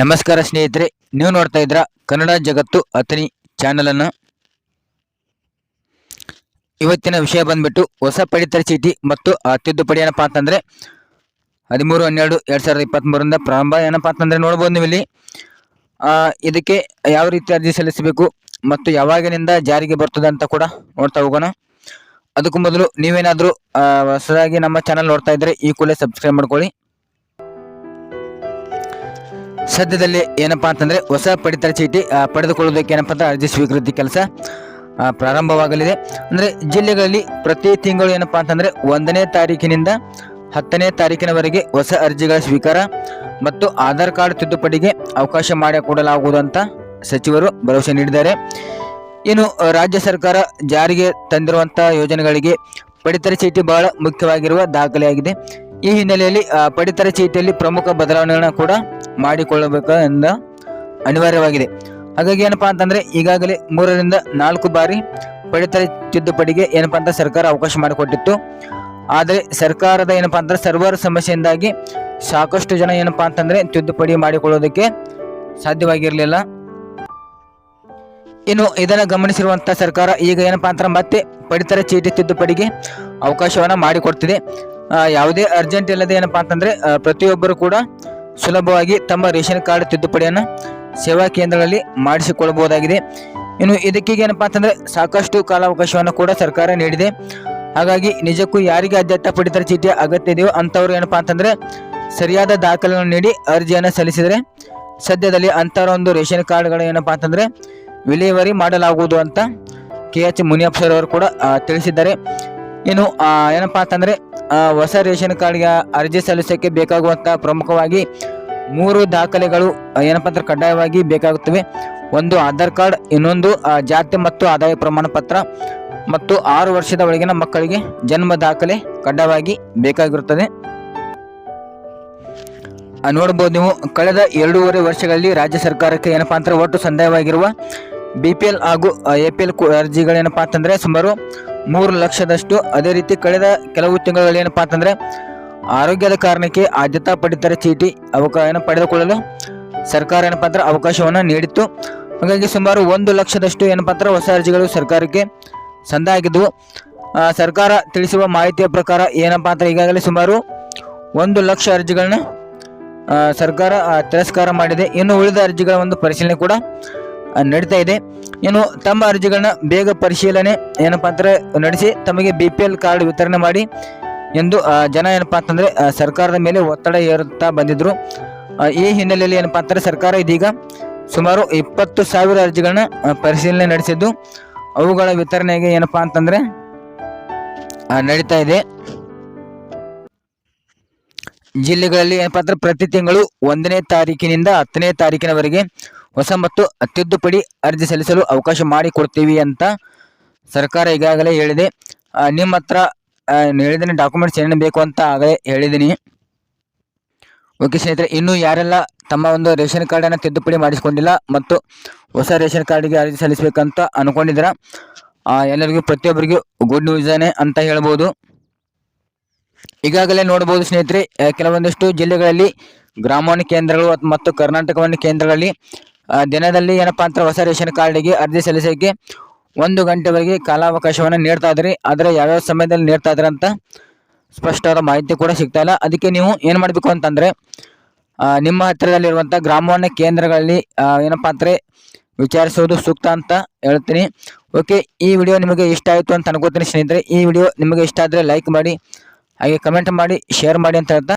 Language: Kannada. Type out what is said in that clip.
ನಮಸ್ಕಾರ ಸ್ನೇಹಿತರೆ ನೀವು ನೋಡ್ತಾ ಇದ್ರ ಕನ್ನಡ ಜಗತ್ತು ಅತನಿ ಚಾನಲನ್ನು ಇವತ್ತಿನ ವಿಷಯ ಬಂದ್ಬಿಟ್ಟು ಹೊಸ ಪಡಿತರ ಚೀಟಿ ಮತ್ತು ಆ, ತಿದ್ದುಪಡಿ ಏನಪ್ಪ ಅಂತಂದ್ರೆ ಹದಿಮೂರು ಹನ್ನೆರಡು ಎರಡು ಸಾವಿರದ ಇಪ್ಪತ್ತ್ಮೂರರಿಂದ ಪ್ರಾರಂಭ ಏನಪ್ಪ ಅಂತಂದ್ರೆ ನೋಡ್ಬೋದು ನೀವು ಇಲ್ಲಿ ಇದಕ್ಕೆ ಯಾವ ರೀತಿ ಅರ್ಜಿ ಸಲ್ಲಿಸಬೇಕು ಮತ್ತು ಯಾವಾಗಿನಿಂದ ಜಾರಿಗೆ ಬರ್ತದೆ ಅಂತ ಕೂಡ ನೋಡ್ತಾ ಹೋಗೋಣ. ಅದಕ್ಕೂ ಮೊದಲು ನೀವೇನಾದರೂ ಹೊಸದಾಗಿ ನಮ್ಮ ಚಾನಲ್ ನೋಡ್ತಾ ಇದ್ರೆ ಈ ಕೂಡಲೇ ಸಬ್ಸ್ಕ್ರೈಬ್ ಮಾಡ್ಕೊಳ್ಳಿ. ಸದ್ಯದಲ್ಲಿ ಏನಪ್ಪಾ ಅಂತಂದ್ರೆ ಹೊಸ ಪಡಿತರ ಚೀಟಿ ಪಡೆದುಕೊಳ್ಳೋದಕ್ಕೆ ಏನಪ್ಪ ಅಂತ ಅರ್ಜಿ ಸ್ವೀಕೃತಿ ಕೆಲಸ ಪ್ರಾರಂಭವಾಗಲಿದೆ. ಅಂದ್ರೆ ಜಿಲ್ಲೆಗಳಲ್ಲಿ ಪ್ರತಿ ತಿಂಗಳು ಏನಪ್ಪಾ ಅಂತಂದ್ರೆ ಒಂದನೇ ತಾರೀಕಿನಿಂದ ಹತ್ತನೇ ತಾರೀಕಿನವರೆಗೆ ಹೊಸ ಅರ್ಜಿಗಳ ಸ್ವೀಕಾರ ಮತ್ತು ಆಧಾರ್ ಕಾರ್ಡ್ ತಿದ್ದುಪಡಿಗೆ ಅವಕಾಶ ಮಾಡಿಕೊಡಲಾಗುವುದು ಅಂತ ಸಚಿವರು ಭರವಸೆ ನೀಡಿದ್ದಾರೆ. ಇನ್ನು ರಾಜ್ಯ ಸರ್ಕಾರ ಜಾರಿಗೆ ತಂದಿರುವಂಥ ಯೋಜನೆಗಳಿಗೆ ಪಡಿತರ ಚೀಟಿ ಬಹಳ ಮುಖ್ಯವಾಗಿರುವ ದಾಖಲೆಯಾಗಿದೆ. ಈ ಹಿನ್ನೆಲೆಯಲ್ಲಿ ಪಡಿತರ ಚೀಟಿಯಲ್ಲಿ ಪ್ರಮುಖ ಬದಲಾವಣೆಗಳನ್ನ ಕೂಡ ಮಾಡಿಕೊಳ್ಳಬೇಕು ಎಂದ ಅನಿವಾರ್ಯವಾಗಿದೆ. ಹಾಗಾಗಿ ಏನಪ್ಪಾ ಅಂತಂದ್ರೆ, ಈಗಾಗಲೇ ಮೂರರಿಂದ ನಾಲ್ಕು ಬಾರಿ ಪಡಿತರ ತಿದ್ದುಪಡಿಗೆ ಏನಪ್ಪಾ ಅಂತ ಸರ್ಕಾರ ಅವಕಾಶ ಮಾಡಿಕೊಟ್ಟಿತ್ತು. ಆದರೆ ಸರ್ಕಾರದ ಏನಪ್ಪಾ ಅಂದ್ರೆ ಸರ್ವರ್ ಸಮಸ್ಯೆಯಿಂದಾಗಿ ಸಾಕಷ್ಟು ಜನ ಏನಪ್ಪಾ ಅಂತಂದ್ರೆ ತಿದ್ದುಪಡಿ ಮಾಡಿಕೊಳ್ಳೋದಕ್ಕೆ ಸಾಧ್ಯವಾಗಿರಲಿಲ್ಲ. ಇನ್ನು ಇದನ್ನು ಗಮನಿಸಿರುವಂತಹ ಸರ್ಕಾರ ಈಗ ಏನಪ್ಪಾ ಅಂತಂದ್ರೆ ಮತ್ತೆ ಪಡಿತರ ಚೀಟಿ ತಿದ್ದುಪಡಿಗೆ ಅವಕಾಶವನ್ನ ಮಾಡಿಕೊಡ್ತಿದೆ. ಯಾವುದೇ ಅರ್ಜೆಂಟ್ ಇಲ್ಲದೆ ಏನಪ್ಪಾ ಅಂತಂದ್ರೆ ಪ್ರತಿಯೊಬ್ಬರು ಕೂಡ ಸುಲಭವಾಗಿ ತಮ್ಮ ರೇಷನ್ ಕಾರ್ಡ್ ತಿದ್ದುಪಡಿಯನ್ನು ಸೇವಾ ಕೇಂದ್ರಗಳಲ್ಲಿ ಮಾಡಿಸಿಕೊಳ್ಳಬಹುದಾಗಿದೆ. ಇನ್ನು ಇದಕ್ಕೆ ಏನಪ್ಪಾ ಅಂತಂದ್ರೆ ಸಾಕಷ್ಟು ಕಾಲಾವಕಾಶವನ್ನು ಕೂಡ ಸರ್ಕಾರ ನೀಡಿದೆ. ಹಾಗಾಗಿ ನಿಜಕ್ಕೂ ಯಾರಿಗೆ ಅಧ್ಯಕ್ಷ ಪಡಿತರ ಚೀಟಿ ಅಗತ್ಯ ಇದೆಯೋ ಅಂಥವ್ರು ಏನಪ್ಪಾ ಅಂತಂದ್ರೆ ಸರಿಯಾದ ದಾಖಲೆಗಳನ್ನು ನೀಡಿ ಅರ್ಜಿಯನ್ನು ಸಲ್ಲಿಸಿದರೆ ಸದ್ಯದಲ್ಲಿ ಅಂತರ ಒಂದು ರೇಷನ್ ಕಾರ್ಡ್ಗಳು ಏನಪ್ಪಾ ಅಂತಂದ್ರೆ ವಿಲೇವಾರಿ ಮಾಡಲಾಗುವುದು ಅಂತ ಕೆ ಎಚ್ ಮುನಿಯಪ್ಪ ಸರ್ ಅವರು ಕೂಡ ತಿಳಿಸಿದ್ದಾರೆ. ಇನ್ನು ಏನಪ್ಪಾ ಅಂತಂದ್ರೆ ಹೊಸ ರೇಷನ್ ಕಾರ್ಡ್ಗೆ ಅರ್ಜಿ ಸಲ್ಲಿಸೋಕ್ಕೆ ಬೇಕಾಗುವಂಥ ಪ್ರಮುಖವಾಗಿ ಮೂರು ದಾಖಲೆಗಳು ಏನಪ್ಪ ಅಂದ್ರೆ ಕಡ್ಡಾಯವಾಗಿ ಬೇಕಾಗುತ್ತವೆ. ಒಂದು ಆಧಾರ್ ಕಾರ್ಡ್, ಇನ್ನೊಂದು ಜಾತಿ ಮತ್ತು ಆದಾಯ ಪ್ರಮಾಣ ಪತ್ರ ಮತ್ತು ಆರು ವರ್ಷದ ಒಳಗಿನ ಮಕ್ಕಳಿಗೆ ಜನ್ಮ ದಾಖಲೆ ಕಡ್ಡಾಯವಾಗಿ ಬೇಕಾಗಿರುತ್ತದೆ. ನೋಡ್ಬೋದು ನೀವು, ಕಳೆದ ಎರಡೂವರೆ ವರ್ಷಗಳಲ್ಲಿ ರಾಜ್ಯ ಸರ್ಕಾರಕ್ಕೆ ಏನಪ್ಪಾ ಅಂದ್ರೆ ಒಟ್ಟು ಸಂದಾಯವಾಗಿರುವ ಬಿ ಪಿ ಎಲ್ ಹಾಗೂ ಎ ಪಿ ಎಲ್ ಅರ್ಜಿಗಳೇನಪ್ಪ ಅಂತಂದರೆ ಸುಮಾರು ಮೂರು ಲಕ್ಷದಷ್ಟು. ಅದೇ ರೀತಿ ಕಳೆದ ಕೆಲವು ತಿಂಗಳಲ್ಲಿ ಏನಪ್ಪಾ ಅಂತಂದ್ರೆ, ಆರೋಗ್ಯದ ಕಾರಣಕ್ಕೆ ಆದ್ಯತಾ ಪಡಿತರ ಚೀಟಿ ಅವಕಾಶ ಪಡೆದುಕೊಳ್ಳಲು ಸರ್ಕಾರ ಏನಪ್ಪಾ ಅಂದ್ರೆ ಅವಕಾಶವನ್ನು ನೀಡಿತ್ತು. ಹಾಗಾಗಿ ಸುಮಾರು ಒಂದು ಲಕ್ಷದಷ್ಟು ಏನಪ್ಪಾ ಅಂದ್ರೆ ಹೊಸ ಅರ್ಜಿಗಳು ಸರ್ಕಾರಕ್ಕೆ ಸಂದಾಗಿದ್ದವು ಸರ್ಕಾರ ತಿಳಿಸುವ ಮಾಹಿತಿಯ ಪ್ರಕಾರ ಏನಪ್ಪಾ ಅಂದ್ರೆ ಈಗಾಗಲೇ ಸುಮಾರು ಒಂದು ಲಕ್ಷ ಅರ್ಜಿಗಳನ್ನ ಸರ್ಕಾರ ತಿರಸ್ಕಾರ ಮಾಡಿದೆ. ಇನ್ನು ಉಳಿದ ಅರ್ಜಿಗಳ ಒಂದು ಪರಿಶೀಲನೆ ಕೂಡ ನಡೀತಾ ಇದೆ. ಇನ್ನು ತಮ್ಮ ಅರ್ಜಿಗಳನ್ನ ಬೇಗ ಪರಿಶೀಲನೆ ಏನಪ್ಪಾ ಅಂದ್ರೆ ನಡೆಸಿ ತಮಗೆ ಬಿ ಪಿ ಎಲ್ ಕಾರ್ಡ್ ವಿತರಣೆ ಮಾಡಿ ಎಂದು ಜನ ಏನಪ್ಪಾ ಅಂತಂದ್ರೆ ಸರ್ಕಾರದ ಮೇಲೆ ಒತ್ತಡ ಏರುತ್ತಾ ಬಂದಿದ್ರು. ಈ ಹಿನ್ನೆಲೆಯಲ್ಲಿ ಏನಪ್ಪಾ ಅಂತಂದ್ರೆ ಸರ್ಕಾರ ಇದೀಗ ಸುಮಾರು ಇಪ್ಪತ್ತು ಸಾವಿರ ಅರ್ಜಿಗಳನ್ನ ಪರಿಶೀಲನೆ ನಡೆಸಿದ್ದು. ಅವುಗಳ ವಿತರಣೆಗೆ ಏನಪ್ಪಾ ಅಂತಂದ್ರೆ ನಡೀತಾ ಇದೆ. ಜಿಲ್ಲೆಗಳಲ್ಲಿ ಏನಪ್ಪಾ ಅಂದ್ರೆ ಪ್ರತಿ ತಿಂಗಳು ಒಂದನೇ ತಾರೀಕಿನಿಂದ ಹತ್ತನೇ ತಾರೀಕಿನವರೆಗೆ ಹೊಸ ಮತ್ತು ತಿದ್ದುಪಡಿ ಅರ್ಜಿ ಸಲ್ಲಿಸಲು ಅವಕಾಶ ಮಾಡಿಕೊಡ್ತೀವಿ ಅಂತ ಸರ್ಕಾರ ಈಗಾಗಲೇ ಹೇಳಿದೆ. ನಿಮ್ಮ ಹತ್ರ ಹೇಳಿದ್ದೀನಿ ಡಾಕ್ಯುಮೆಂಟ್ಸ್ ಏನೇನು ಬೇಕು ಅಂತ ಆಗಲೇ ಹೇಳಿದ್ದೀನಿ. ಓಕೆ ಸ್ನೇಹಿತರೆ, ಇನ್ನು ಯಾರೆಲ್ಲ ತಮ್ಮ ಒಂದು ರೇಷನ್ ಕಾರ್ಡನ್ನು ತಿದ್ದುಪಡಿ ಮಾಡಿಸಿಕೊಂಡಿಲ್ಲ ಮತ್ತು ಹೊಸ ರೇಷನ್ ಕಾರ್ಡಿಗೆ ಅರ್ಜಿ ಸಲ್ಲಿಸಬೇಕಂತ ಅಂದ್ಕೊಂಡಿದ್ದೀರ ಎಲ್ಲರಿಗೂ, ಪ್ರತಿಯೊಬ್ಬರಿಗೂ ಗುಡ್ ನ್ಯೂಸನೇ ಅಂತ ಹೇಳ್ಬೋದು. ಈಗಾಗಲೇ ನೋಡ್ಬೋದು ಸ್ನೇಹಿತರೆ ಕೆಲವೊಂದಿಷ್ಟು ಜಿಲ್ಲೆಗಳಲ್ಲಿ ಗ್ರಾಮವನ್ನು ಕೇಂದ್ರಗಳು ಮತ್ತು ಕರ್ನಾಟಕವನ್ನು ಕೇಂದ್ರಗಳಲ್ಲಿ ದಿನದಲ್ಲಿ ಏನಪ್ಪಾ ಅಂತ ಹೊಸ ರೇಷನ್ ಕಾರ್ಡಿಗೆ ಅರ್ಜಿ ಸಲ್ಲಿಸೋಕೆ ಒಂದು ಗಂಟೆವರೆಗೆ ಕಾಲಾವಕಾಶವನ್ನು ನೀಡ್ತಾ ಇದ್ರಿ. ಆದರೆ ಯಾವ್ಯಾವ ಸಮಯದಲ್ಲಿ ನೀಡ್ತಾ ಇದ್ದಾರೆ ಅಂತ ಸ್ಪಷ್ಟವಾದ ಮಾಹಿತಿ ಕೂಡ ಸಿಗ್ತಾ ಇಲ್ಲ. ಅದಕ್ಕೆ ನೀವು ಏನು ಮಾಡಬೇಕು ಅಂತಂದರೆ ನಿಮ್ಮ ಹತ್ತಿರದಲ್ಲಿರುವಂಥ ಗ್ರಾಮೀಣ ಕೇಂದ್ರಗಳಲ್ಲಿ ಏನಪ್ಪ ಅಂದರೆ ವಿಚಾರಿಸೋದು ಸೂಕ್ತ ಅಂತ ಹೇಳ್ತೀನಿ. ಓಕೆ, ಈ ವಿಡಿಯೋ ನಿಮಗೆ ಇಷ್ಟ ಆಯಿತು ಅಂತ ಅನ್ಕೋತೀನಿ ಸ್ನೇಹಿತರೆ. ಈ ವಿಡಿಯೋ ನಿಮಗೆ ಇಷ್ಟ ಆದರೆ ಲೈಕ್ ಮಾಡಿ, ಹಾಗೆ ಕಮೆಂಟ್ ಮಾಡಿ, ಶೇರ್ ಮಾಡಿ ಅಂತ ಹೇಳ್ತಾ